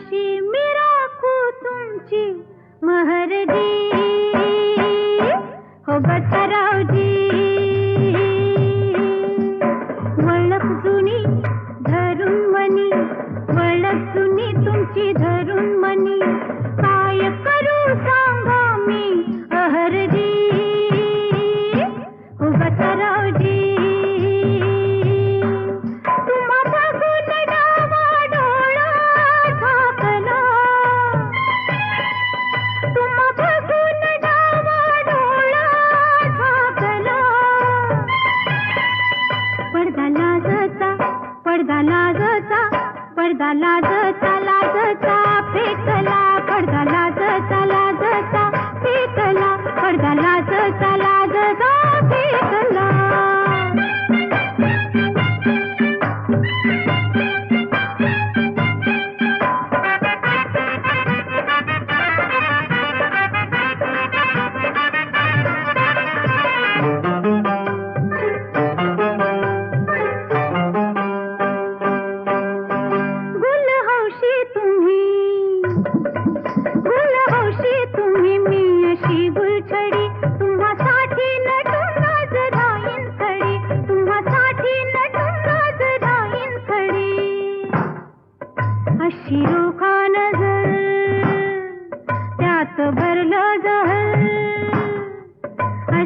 दिवशी मी राखू तुमची महरजी. हो जी वळख जुनी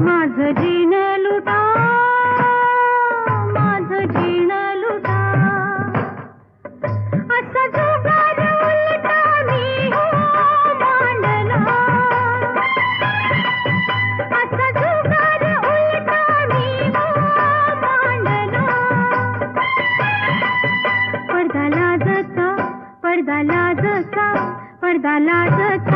माझ जीण लुटा माझ जीण लुटा. असा जुगार हो हो पडदा लाजता पडदा लाजता.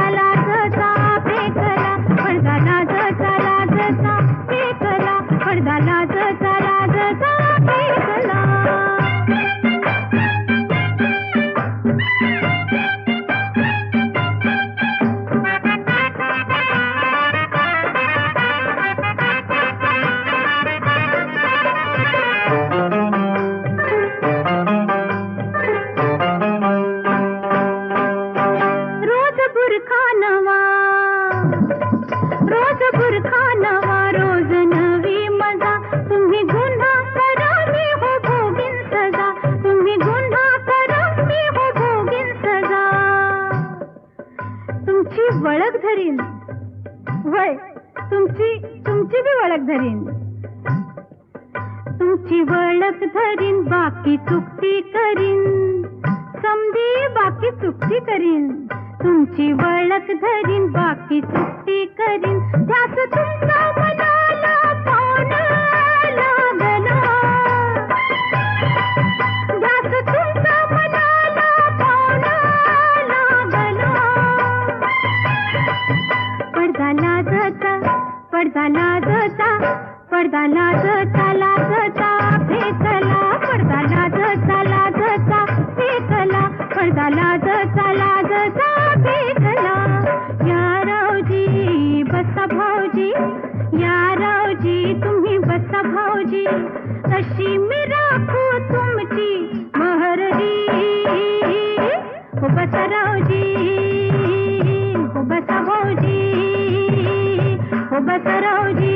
तुमची वळख धरीन बाकी सुट्टी करीन. तुमचा मनाला कोण पडदा लाज पडदा लाजता पडदा लाजता लाजता फेकला. पडदा लाजता लाजता फेकला. पडदा लाजता लाजता अशी मी राखू तुमची महरजी हो बसा रावजी हो बसा भाऊजी हो बसा रावजी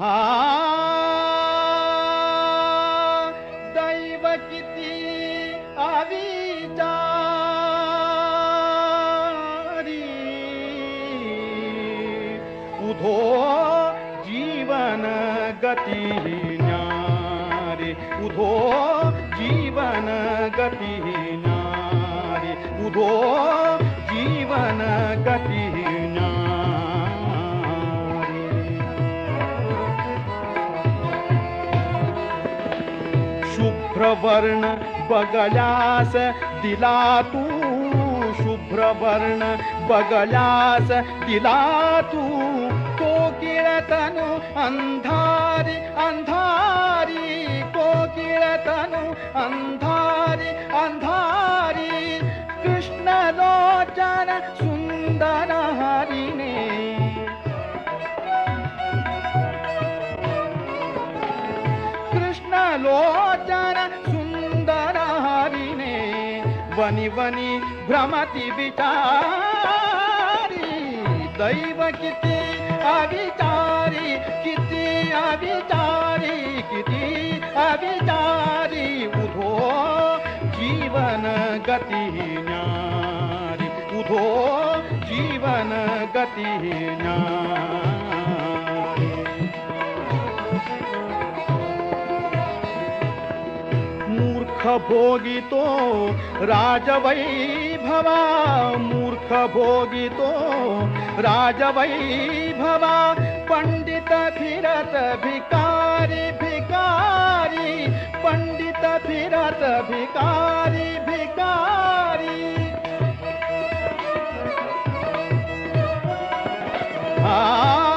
हा दैव किती अविचारी उधो जीवन गती शुभ्रवर्ण बगयास दिलातु शुभ्रवर्ण बगलास दिलातु कोकिळतनु अन्धारि अन्धारि कोकिळतनु अन्धारि अन्धारि कृष्णलोचन सुन्दरहर वनि वनि भ्रमति विचारी दैव किती अविचारी किती अविचारी किती अविचारी। उधो जीवन गती न्यारी उधो जीवन गती न्यारी। भोगितो राजवैभवा मूर्ख भोगितो राजवैभवा पंडित फिरत भिकारी भिकारी पंडित फिरत भिकारी भिकारी। हा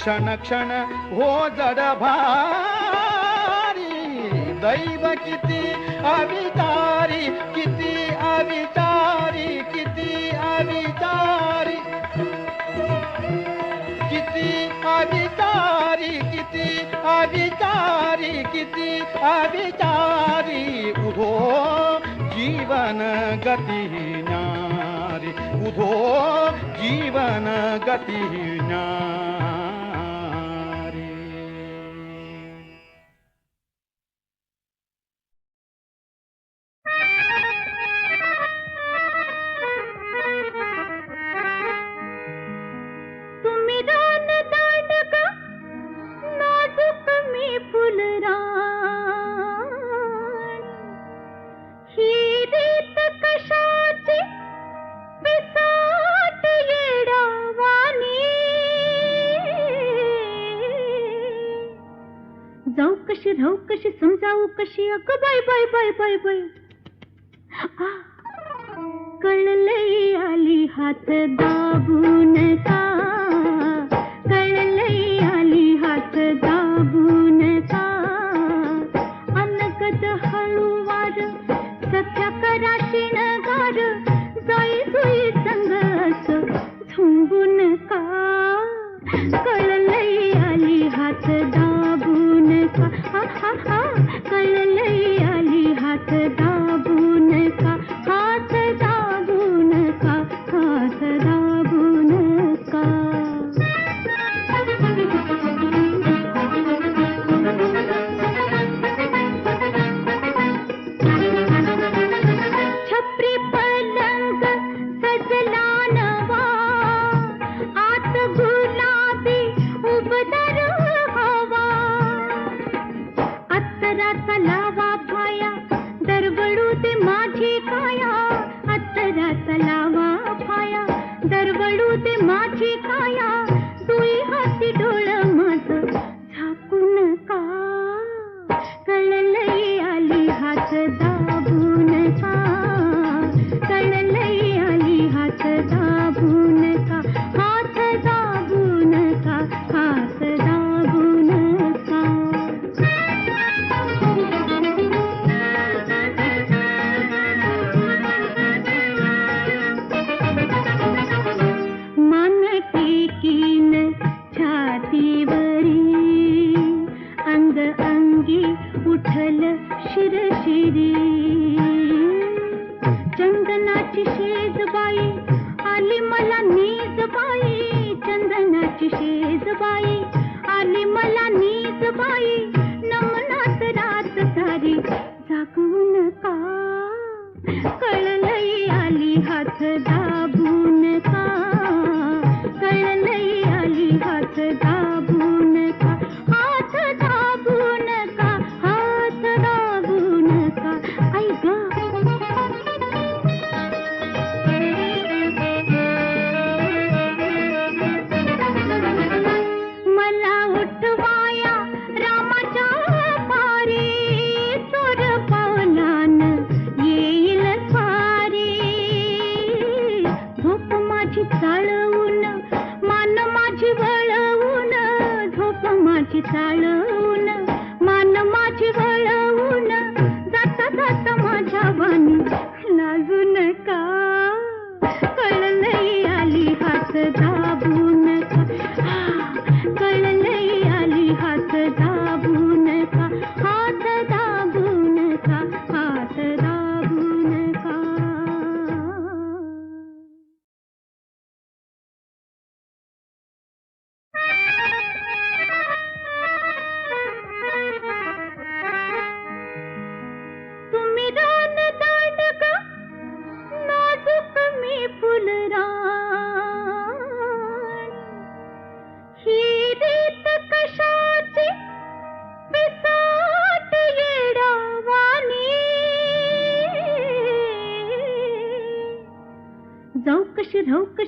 क्षण क्षण हो जड भारी. दैव किती अविचारी किती अविचारी किती अविचारी. किती अविचारी किती अविचारी किती अविचारी. उधो जीवन गती न्यारी उधो जीवन गती न्यारी कशी समजावू कशी अग bye bye bye bye bye कळले आली हात दाबून का माझी काया ಕಿವಿ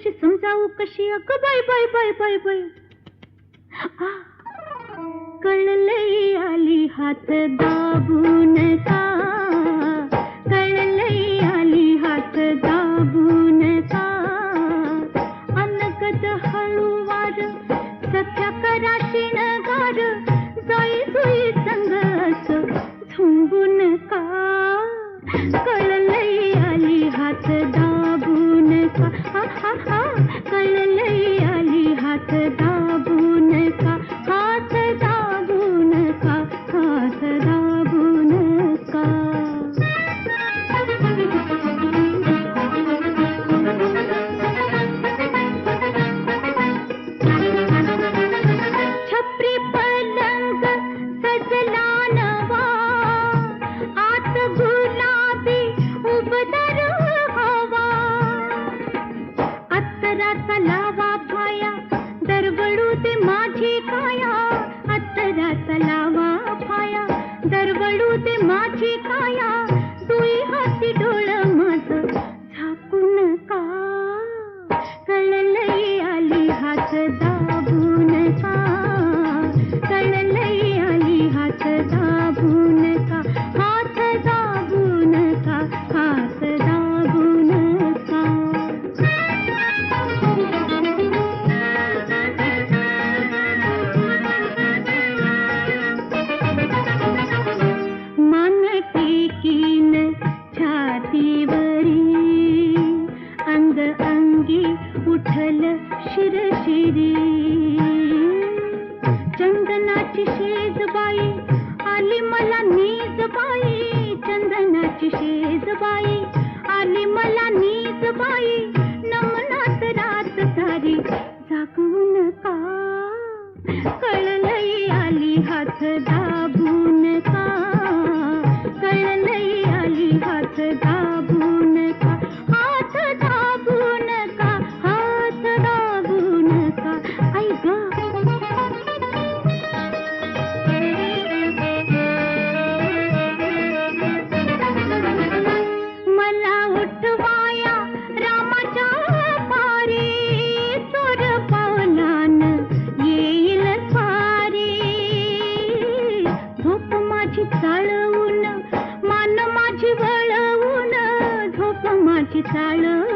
कशी समजावू कशी अग? Bye bye bye bye bye. कळलई आली हात दाबून का ते मा अंगी उठल शिरशिरी. चंदनाची शेज बाई आली मला नीज बाई. चंदनाची शेज बाई आली मला नीज बाई. नमनात रात सारी जागून का? कळलई आली हात दाबून का ತಾಳೋ